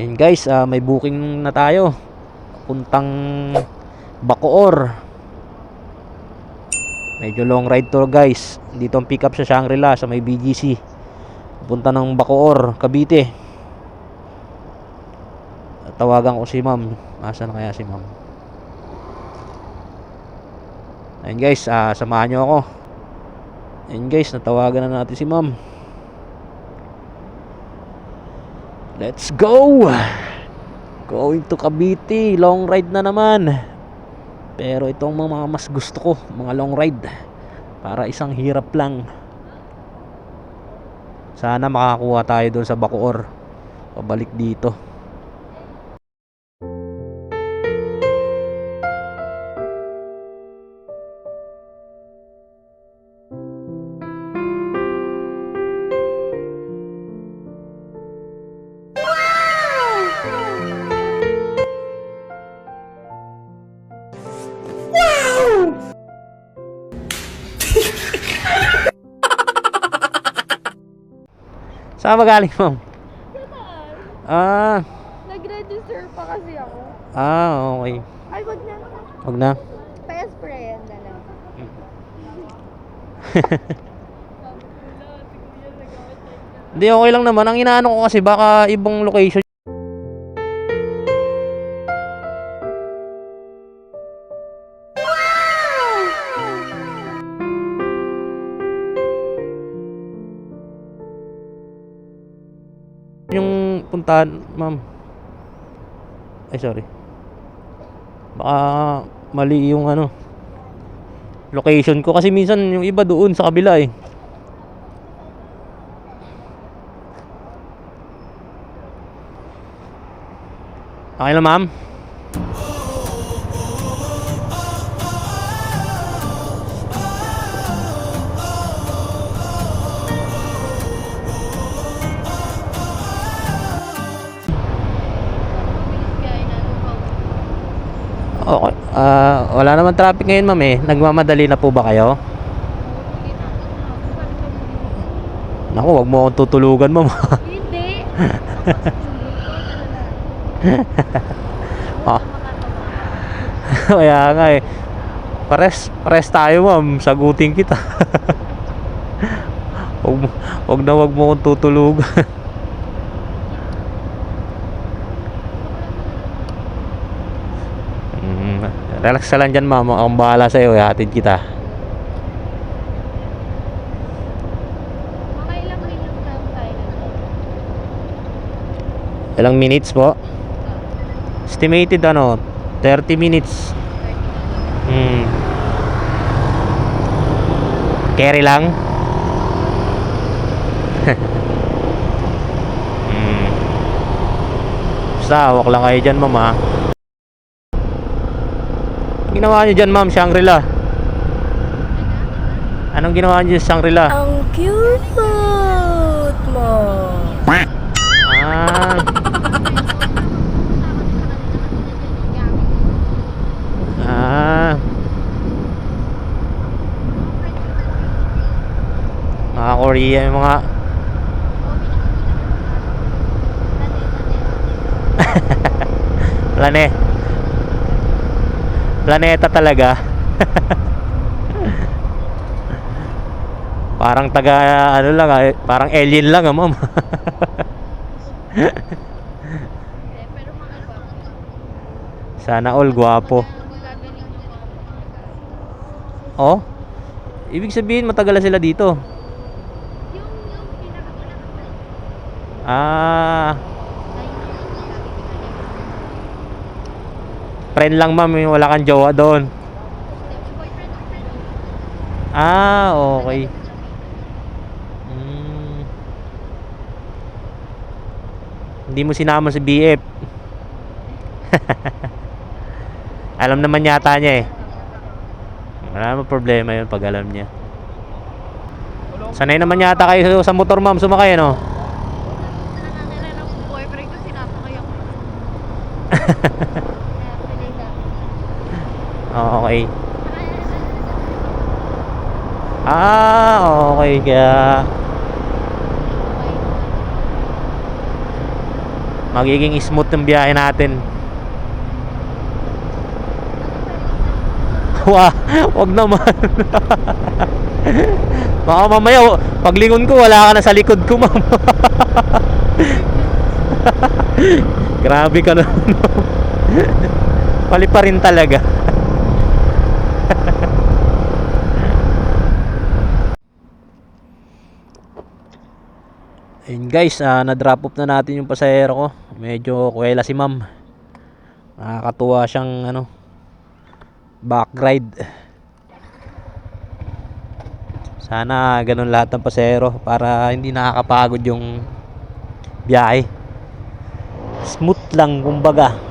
Ayun guys, ah, may booking na tayo. Puntang Bacoor. Medyo long ride to guys. Dito ang pick up sa Shangri-La sa may BGC. Punta ng Bacoor, Cavite. Tawagan ko si ma'am. Asan na kaya si ma'am? Ayun guys, ah, samahan nyo ako. Ayun guys, natawagan na natin si ma'am. Let's go! Going to Cavite, long ride na naman. Pero itong mga mas gusto ko, mga long ride. Para isang hirap lang. Sana makakuha tayo doon sa Bacoor. Pabalik dito. Saan ba galing, ma'am? Ah, Nag-register pa kasi ako. ah, okay. Ay, wag na. Wag na. Pa-sprayan na lang. Hindi, okay lang naman. Ang inaano ko kasi baka ibang location. Puntahan, ma'am. Ay, sorry. Baka mali yung ano. Location ko kasi minsan yung iba doon sa kabila eh. Okay lang, ma'am? Okay. Ah, wala naman traffic ngayon, ma'am eh. Nagmamadali na po ba kayo? Naku, wag mo akong tutulugan, ma'am. Hindi. Ah. Kaya nga eh. Pares, pares tayo, ma'am. Sagutin kita. wag, wag na wag mo akong tutulugan. relax ka lang dyan, ma'am. Akong bahala sa'yo. Ihatid kita. Mga ilang minutes lang tayo. Ilang minutes po? Estimated ano, 30 minutes. Hmm. Carry lang? hmm. Basta, hawak lang kayo dyan? Anong ginawa niyo dyan, ma'am, Shangri-La? Anong ginawa niyo sa Shangri-La? Ang cute mo. Ah. Ah. Mga Korea yung mga plane. Planeta talaga. parang taga ano lang ah, parang alien lang ah, ma'am. Sana all gwapo. Oh? Ibig sabihin matagal na sila dito. Ah, friend lang ma'am, yung wala kang jowa doon. Ah, okay. Hmm. Hindi mo sinama si BF. alam naman yata niya eh. Wala naman problema yun pag alam niya. Sanay naman yata kayo sa motor ma'am, sumakay ano? Nakakilala ko boyfriend ko, sinasakay ako. Kaya pinay na. Oo, okay. Saka Ah, okay. Kaya magiging smooth yung biyahe natin. Wa, wag naman. Baka mamaya, paglingon ko, wala ka na sa likod ko, ma'am. Grabe ka na. Pali pa rin talaga. Ayun guys, ah, na-drop off na natin yung pasahero ko. Medyo kuwela si ma'am. Nakakatuwa siyang ano, back ride. Sana ganun lahat ng pasahero para hindi nakakapagod yung biyahe. Smooth lang kumbaga.